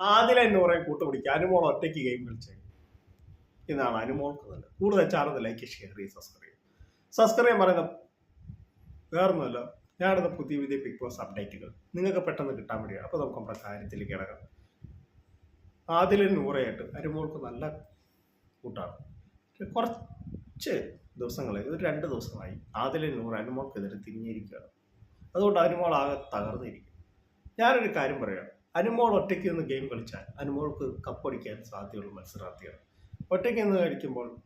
ആദ്യം എന്നൂറെ കൂട്ടുപിടിക്കുക അനുമോൾ ഒറ്റയ്ക്ക് ഗെയിം കളിച്ചേ. ഇതാണ് അനുമോൾക്ക് നല്ലത് കൂടുതൽ ചാനൽ ലൈക്ക് ഷെയർ ചെയ്യും സബ്സ്ക്രൈബ് സബ്സ്ക്രൈബ് പറയുന്ന വേറൊന്നുമല്ല. ഞാനിടുന്ന പുതിയ പുതിയ ബിഗ് ബോസ് അപ്ഡേറ്റുകൾ നിങ്ങൾക്ക് പെട്ടെന്ന് കിട്ടാൻ വേണ്ടിയാണ്. അപ്പോൾ നമുക്ക് നമ്മുടെ കാര്യത്തിലേക്ക് ഇറങ്ങാം. ആദ്യം നൂറയായിട്ട് അനുമോൾക്ക് നല്ല കൂട്ടാണ്. കുറച്ച് ദിവസങ്ങളായി. ഒരു രണ്ട് ദിവസമായി ആദ്യം നൂറ് അനുമോൾക്കെതിരെ തിരിഞ്ഞിരിക്കുകയാണ് അതുകൊണ്ട് അനുമോൾ ആകെ തകർന്നിരിക്കും. ഞാനൊരു കാര്യം പറയാം. അനുമോൾ ഒറ്റയ്ക്ക് നിന്ന് ഗെയിം കളിച്ചാൽ അനുമോൾക്ക് കപ്പടിക്കാൻ സാധ്യതയുള്ള മത്സരാർത്ഥിയാണ്. ഒറ്റയ്ക്ക് നിന്ന് കളിക്കുമ്പോൾ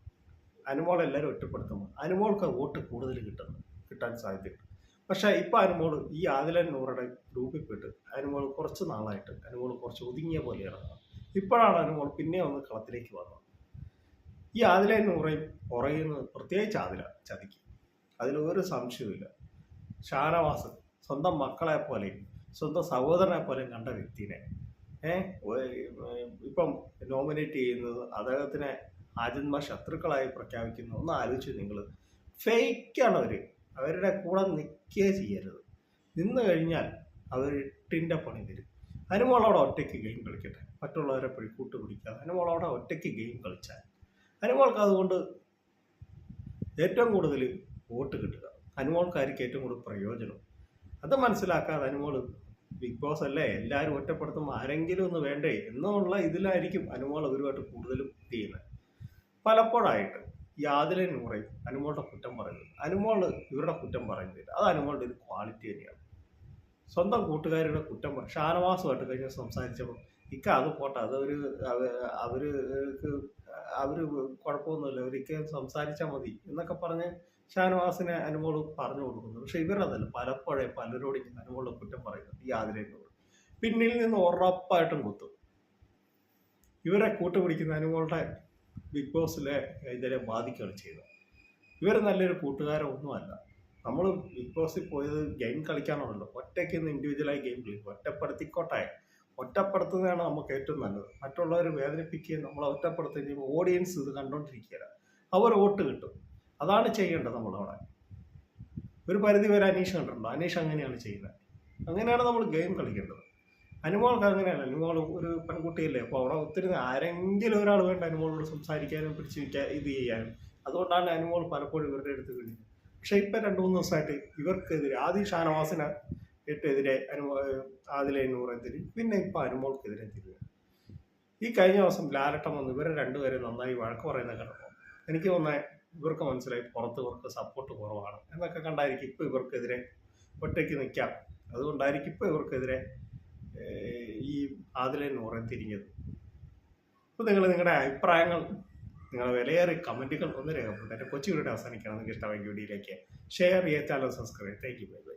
അനുമോൾ എല്ലാവരും ഒറ്റപ്പെടുത്തുമ്പോൾ അനുമോൾക്ക് വോട്ട് കൂടുതൽ കിട്ടുന്നു കിട്ടാൻ സാധ്യതയുണ്ട്. പക്ഷേ ഇപ്പോൾ അനുമോൾ ഈ ആദിലൻ നൂറുടെ ഗ്രൂപ്പിൽ പോയിട്ട് അനുമോൾ കുറച്ച് നാളായിട്ട് അനുമോൾ കുറച്ച് ഒതുങ്ങിയ പോലെയാണ്. ഇപ്പോഴാണ് അനുമോൾ പിന്നെ ഒന്ന് കളത്തിലേക്ക് വന്നത്. ഈ ആദിലൻ നൂറയും പുറയുന്നത് പ്രത്യേകിച്ച് ആദില ചതിക്കും. അതിലൊരു സംശയവുമില്ല. ഷാനവാസ് സ്വന്തം മക്കളെ പോലെയും സ്വന്തം സഹോദരനെ പോലെ കണ്ട വ്യക്തിനെ. ഇപ്പം നോമിനേറ്റ് ചെയ്യുന്നത് അദ്ദേഹത്തിനെ ആജന്മ ശത്രുക്കളായി പ്രഖ്യാപിക്കുന്നു. ഒന്ന് ആലോചിച്ച് നിങ്ങൾ ഫേക്കാണ് അവർ അവരുടെ കൂടെ നിൽക്കുകയേ ചെയ്യരുത്. നിന്ന് കഴിഞ്ഞാൽ അവർ ഇട്ടിന്റെ പണി തരും. അനുമോളവിടെ ഒറ്റയ്ക്ക് ഗെയിം കളിക്കട്ടെ. മറ്റുള്ളവരെ പിഴിക്കൂട്ട് പിടിക്കാതെ അനുമോളവിടെ ഒറ്റയ്ക്ക് ഗെയിം കളിച്ചാൽ. അനുമോൾക്ക് അതുകൊണ്ട് ഏറ്റവും കൂടുതൽ വോട്ട് കിട്ടുക. അനുമോൾക്കായിരിക്കും ഏറ്റവും കൂടുതൽ പ്രയോജനം. അത് മനസ്സിലാക്കാതെ അനുമോൾ ബിഗ് ബോസ് അല്ലേ? എല്ലാവരും ഒറ്റപ്പെടുത്തുമ്പോൾ ആരെങ്കിലും ഒന്ന് വേണ്ടേ? എന്നുള്ള ഇതിലായിരിക്കും അനുമോൾ അവരുമായിട്ട് കൂടുതലും ചെയ്യുന്നത്. പലപ്പോഴായിട്ട് യാതിലെ നൂറയും അനുമോളുടെ കുറ്റം പറയുന്നത്. അനുമോൾ ഇവരുടെ കുറ്റം പറയുന്നില്ല. അത് അനുമോളുടെ ഒരു ക്വാളിറ്റി തന്നെയാണ്. സ്വന്തം കൂട്ടുകാരുടെ കുറ്റം ഷാനവാസുമായിട്ട് കഴിഞ്ഞ് സംസാരിച്ചപ്പോൾ ഇക്ക അത് പോട്ടെ അത് ഒരു അവർ അവർ കുഴപ്പമൊന്നുമില്ല ഒരിക്കലും സംസാരിച്ചാൽ മതി എന്നൊക്കെ പറഞ്ഞ് ഷാനവാസിനെ അനുമോൾ പറഞ്ഞു കൊടുക്കുന്നു. പക്ഷെ ഇവരതല്ല. പലപ്പോഴേ പലരോടും ഇങ്ങനെ അനുമോൾ കുറ്റം പറയുന്നത് ഈ ആതിരേനോട് പിന്നിൽ നിന്ന് ഉറപ്പായിട്ടും കുത്തും. ഇവരെ കൂട്ടുപിടിക്കുന്ന അനുമോളുടെ ബിഗ് ബോസിലെ ഇതിനെ ബാധിക്കുകയാണ് ചെയ്തത്. ഇവർ നല്ലൊരു കൂട്ടുകാരൊന്നുമല്ല. നമ്മൾ ബിഗ് ബോസിൽ പോയത് ഗെയിം കളിക്കാനാണല്ലോ. ഒറ്റയ്ക്ക് നിന്ന് ഇൻഡിവിജ്വലായി ഗെയിം കളിക്കും ഒറ്റപ്പെടുത്തിക്കോട്ടെ. ഒറ്റപ്പെടുത്തുന്നതാണ് നമുക്ക് ഏറ്റവും നല്ലത്. മറ്റുള്ളവർ വേദനിപ്പിക്കുകയും നമ്മളെ ഒറ്റപ്പെടുത്തുകയും ഓഡിയൻസ് ഇത് കണ്ടോണ്ടിരിക്കുകയാണ്. അവർ വോട്ട് കിട്ടും. അതാണ് ചെയ്യേണ്ടത് നമ്മളവിടെ ഒരു പരിധി വരെ അനീഷ് കണ്ടിട്ടുണ്ടോ? അനീഷ് അങ്ങനെയാണ് ചെയ്യുന്നത്. അങ്ങനെയാണ് നമ്മൾ ഗെയിം കളിക്കേണ്ടത്. അനുമോൾക്ക് അങ്ങനെയല്ല. അനുമോൾ ഒരു പെൺകുട്ടിയല്ലേ. അപ്പോൾ അവിടെ ഒത്തിരി ആരെങ്കിലും ഒരാൾ വേണ്ട അനുമോളോട് സംസാരിക്കാനും പിടിച്ച് വയ്ക്കാൻ ഇത് ചെയ്യാനും. അതുകൊണ്ടാണ് അനുമോൾ പലപ്പോഴും ഇവരുടെ അടുത്ത് കഴിഞ്ഞത് പക്ഷേ ഇപ്പം രണ്ട് മൂന്ന് ദിവസമായിട്ട് ഇവർക്കെതിരെ ആദ്യം ഷാനവാസിന് എട്ടെതിരെ അനുമോ ആദിലെ നൂറെതിരെ പിന്നെ ഇപ്പം അനുമോൾക്കെതിരെ തിരികെ ഈ കഴിഞ്ഞ ദിവസം ലാലട്ടം വന്ന്. ഇവരെ രണ്ടുപേരെ നന്നായി വഴക്ക് പറയുന്ന കണ്ടപ്പോൾ എനിക്ക് തോന്നുന്നത് ഇവർക്ക് മനസ്സിലായി പുറത്ത് ഇവർക്ക് സപ്പോർട്ട് കുറവാണ്. എന്നൊക്കെ കണ്ടായിരിക്കും ഇപ്പോൾ ഇവർക്കെതിരെ ഒറ്റയ്ക്ക് നിൽക്കാം. അതുകൊണ്ടായിരിക്കും ഇപ്പോൾ ഇവർക്കെതിരെ ഈ ആദിലെ പറയാൻ തിരിഞ്ഞത്. അപ്പോൾ നിങ്ങൾ നിങ്ങളുടെ അഭിപ്രായങ്ങൾ നിങ്ങളുടെ വിലയേറിയ കമന്റുകൾ ഒന്ന് രേഖപ്പെടുത്തുക എന്റെ കൊച്ചു അവസാനിക്കണം നിങ്ങൾക്ക് ഇഷ്ടമെങ്കിൽ വീഡിയോയിലേക്ക് ഷെയർ ചെയ്യുക channel subscribe thank you bye bye